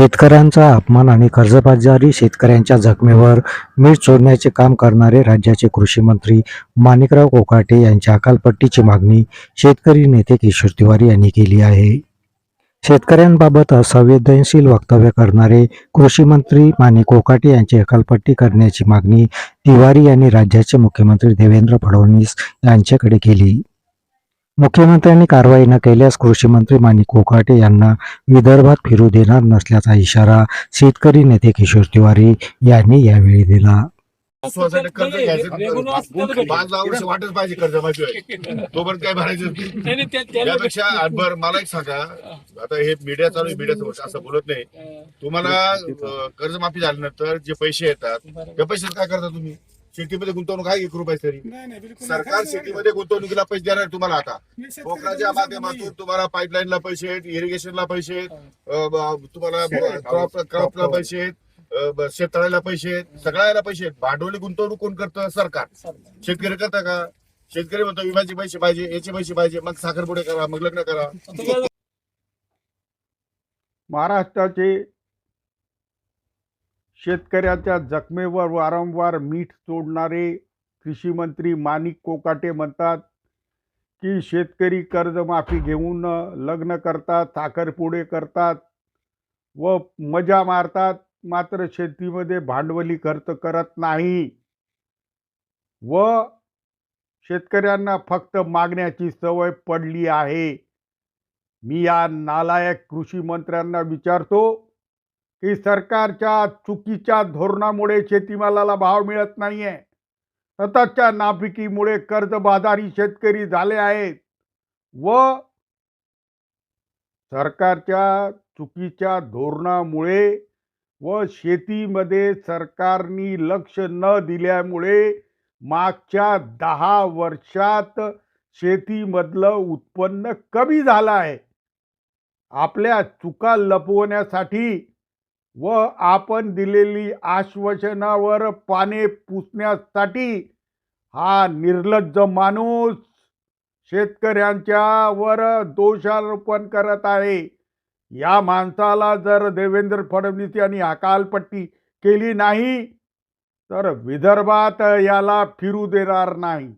शेतकऱ्यांचा अपमान आणि कर्जबाजारी शेतकऱ्यांच्या जखमेवर मीठ चोरण्याचे काम करणारे राज्याचे कृषी मंत्री माणिकराव कोकाटे यांच्या अकालपट्टीची मागणी शेतकरी नेते किशोर तिवारी यांनी केली आहे. शेतकऱ्यांबाबत असंवेदनशील वक्तव्य करणारे कृषी मंत्री कोकाटे यांची अकालपट्टी करण्याची मागणी तिवारी यांनी राज्याचे मुख्यमंत्री देवेंद्र फडणवीस यांच्याकडे केली. मुख्यमंत्र्यांनी कारवाई न केल्यास कृषी मंत्री माणिक कोकाटे यांना विदर्भात फिरू देणार नसल्याचा इशारा शेतकरी नेते किशोर तिवारी यांनी यावेळी दिला. कर्ज घ्यायचं. पाच वर्ष वाटच पाहिजे कर्ज माहिती तोपर्यंत काय भरायचं त्यापेक्षा मला एक सांगा. आता हे मीडिया चालू आहे मीडियाचं वर्ष असं बोलत नाही. तुम्हाला कर्जमाफी झाल्यानंतर जे पैसे येतात त्या पैशात काय करता तुम्ही? शेतीमध्ये गुंतवणूक आहे एक रुपये तरी. नाही नाही बिलकुल सरकार नाही. शेतीमध्ये गुंतवणुकीला पैसे देणार आहे तुम्हाला आता. मी कोकणाच्या माध्यमातून तुम्हाला पाईपलाईनला पैसे आहेत इरिगेशनला पैसे आहेत अं, ब- तुम्हाला क्रॉप क्रॉपला पैसे आहेत अं, ब- शेततळ्याला पैसे आहेत सगळ्याला पैसे आहेत. भांडवली गुंतवणूक कोण करतं? सरकार. सरकार. शेतकरी करता का? शेतकरी म्हणतो विम्याचे पैसे पाहिजे याचे पैसे पाहिजे मग साखरपुडे करा मग लग्न करा. महाराष्ट्राचे शेतकऱ्याच्या जखमेवर वारंवार मीठ सोडणारे कृषी मंत्री माणिक कोकाटे म्हणतात की शेतकरी कर्जमाफी घेऊन लग्न करतात साखरपुडे करतात व मजा मारतात मात्र शेतीमध्ये भांडवली खर्च करत नाही. व शेतकऱ्यांना फक्त मागण्याची सवय पडली आहे. मी या नालायक कृषी मंत्र्यांना विचारतो की सरकारच्या चुकीच्या धोरणामुळे शेतीमालाला भाव मिळत नाही आहे सततच्या नापिकीमुळे कर्जबाजारी शेतकरी झाले आहेत. व सरकारच्या चुकीच्या धोरणामुळे व शेतीमध्ये सरकारनी लक्ष न दिल्यामुळे मागच्या दहा वर्षात शेतीमधलं उत्पन्न कमी झालं आहे. आपल्या चुका लपवण्यासाठी व आपण दिलेली आश्वासनावर पाने पुसण्यासाठी हा निर्लज्ज माणूस शेतकऱ्यांच्या वर दोषारोपण करत आहे. या माणसाला जर देवेंद्र फडणवीस यांनी हकालपट्टी केली नाही तर विदर्भात याला फिरू देणार नाही.